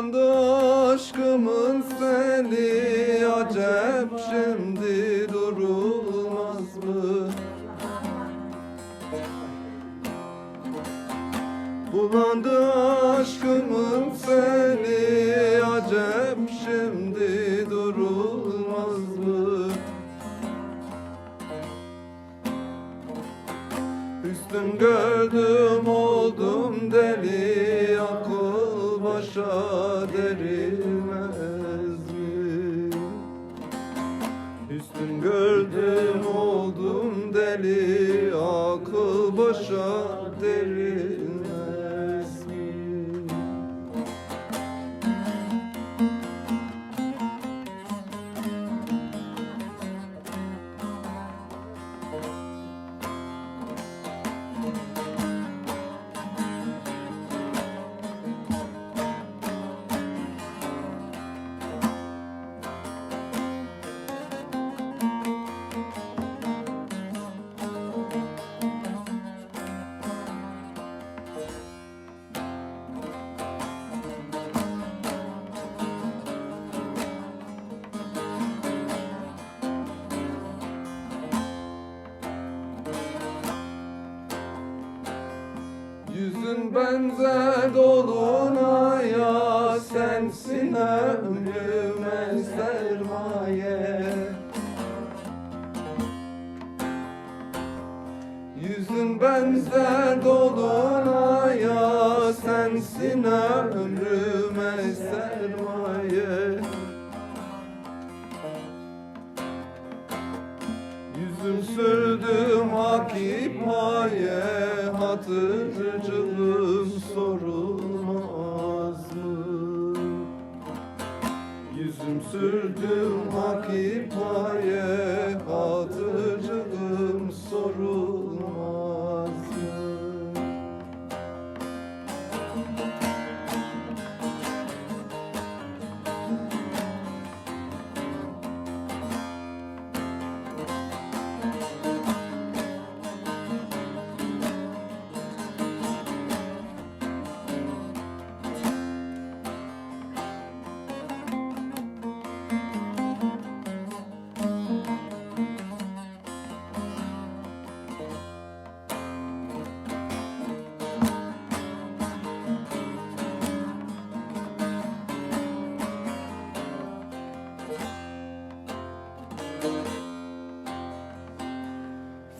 Bulandı aşkımın seni acep şimdi durulmaz mı? Bulandı aşkımın seni acep şimdi durulmaz mı? Üstün gördüm oldum deli başa derilmez mi? Üstün gördüm oldum deli akıl başa derilmez Yüzün benzer dolunaya sensin ömrüme sermaye. Yüzün benzer dolunaya sensin ömrüme sermaye. Yüzüm sürdüm hakipaye Hatırcılığım sorulmaz mı? Yüzüm sürdüm hakipaye Hatırcılığım sorulmaz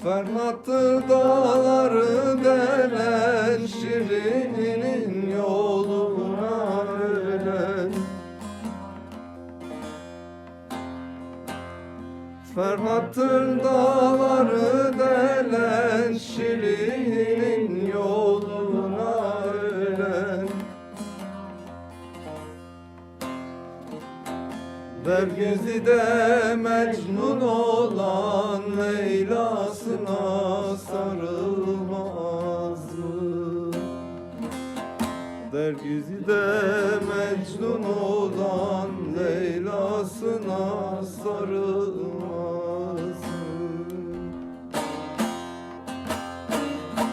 Fermattır dağları delen Şirin'in yoluna ölen. Fermattır dağları delen Şirin'in Tebriz'de mecnun olan Leyla'sına sarılmaz mı? Dergüzide mecnun olan Leyla'sına sarılmaz